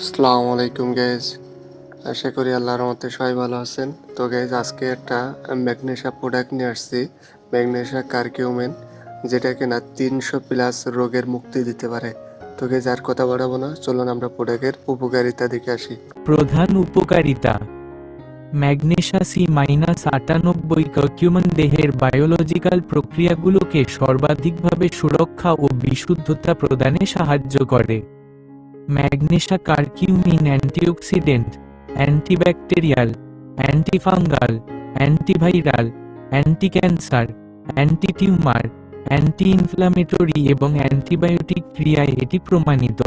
আসসালামু আলাইকুম গাইজ আশা করি আল্লাহর মতে সবাই ভালো আছেন। তো গাইজ আজকে একটা ম্যাগনেশিয়া প্রোডাক্ট নিয়ে আসছি। ম্যাগনেশিয়া কার্কিউমেন, যেটা কিনা তিনশো প্লাস রোগের মুক্তি দিতে পারে। তো গাইজ আর কথা বাড়াবো না। চলুন আমরা প্রোডাক্টের উপকারিতা দেখে আসি। প্রধান উপকারিতা, ম্যাগনেশিয়া সি মাইনাস আটানব্বই কার্কিউমান দেহের বায়োলজিক্যাল প্রক্রিয়াগুলোকে সর্বাধিকভাবে সুরক্ষা ও বিশুদ্ধতা প্রদানে সাহায্য করে। Magnesia curcumin antioxidant, antibacterial, antifungal, antiviral anti cancer anti inflammatory এবং অ্যান্টিবায়োটিক ক্রিয়ায় এটি প্রমাণিত।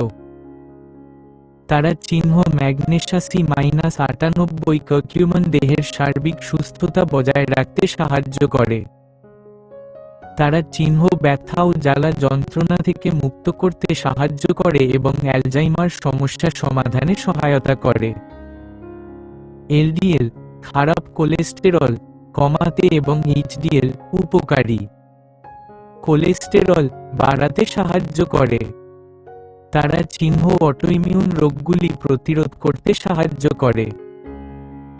তারা চিহ্ন ম্যাগনেশিয়া সি মাইনাস আটানব্বই কার্কিউমান দেহের সার্বিক সুস্থতা বজায় রাখতে সাহায্য করে। তারা চিহ্ন, ব্যথা ও জ্বালা যন্ত্রণা থেকে মুক্ত করতে সাহায্য করে এবং অ্যালজাইমার সমস্যা সমাধানে সহায়তা করে। এলডিএল, খারাপ কোলেস্টেরল, কমাতে এবং এইচডিএল, উপকারী। কোলেস্টেরল বাড়াতে সাহায্য করে। তারা চিহ্ন, অটোইমিউন রোগগুলি প্রতিরোধ করতে সাহায্য করে।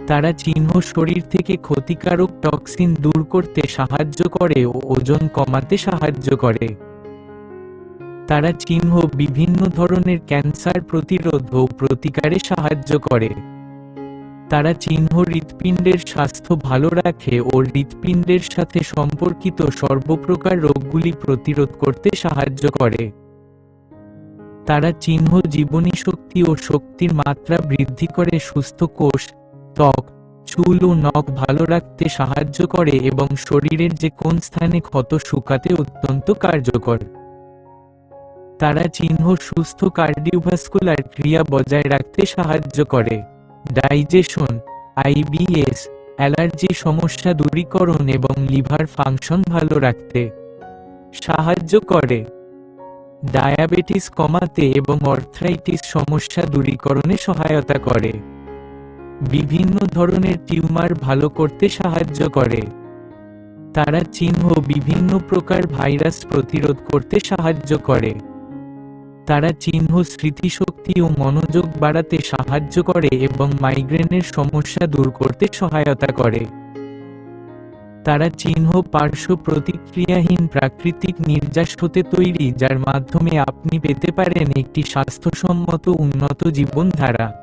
তারা চিহ্ন শরীর থেকে ক্ষতিকারক টক্সিন দূর করতে সাহায্য করে ও ওজন কমাতে সাহায্য করে। তারা চিহ্ন বিভিন্ন ধরনের ক্যান্সার প্রতিরোধ ও প্রতিকারে সাহায্য করে। তারা চিহ্ন হৃৎপিণ্ডের স্বাস্থ্য ভালো রাখে ও হৃৎপিণ্ডের সাথে সম্পর্কিত সর্বপ্রকার রোগগুলি প্রতিরোধ করতে সাহায্য করে। তারা চিহ্ন জীবনী শক্তি ও শক্তির মাত্রা বৃদ্ধি করে সুস্থ কোষ ত্বক, চুল ও নখ ভালো রাখতে সাহায্য করে এবং শরীরের যে কোন স্থানে ক্ষত শুকাতে অত্যন্ত কার্যকর। তারা চিহ্ন সুস্থ কার্ডিওভাস্কুলার ক্রিয়া বজায় রাখতে সাহায্য করে। ডাইজেশন আইবিএস অ্যালার্জি, সমস্যা দূরীকরণ এবং লিভার ফাংশন ভালো রাখতে সাহায্য করে। ডায়াবেটিস কমাতে এবং অর্থ্রাইটিস সমস্যা দূরীকরণে সহায়তা করে। বিভিন্ন ধরনের টিউমার ভালো করতে সাহায্য করে। তারা চিহ্ন বিভিন্ন প্রকার ভাইরাস প্রতিরোধ করতে সাহায্য করে। তারা চিহ্ন স্মৃতিশক্তি ও মনোযোগ বাড়াতে সাহায্য করে এবং মাইগ্রেনের সমস্যা দূর করতে সহায়তা করে। তারা চিহ্ন পার্শ্ব প্রতিক্রিয়াহীন প্রাকৃতিক নির্যাস হতে তৈরি, যার মাধ্যমে আপনি পেতে পারেন একটি স্বাস্থ্যসম্মত উন্নত জীবনধারা।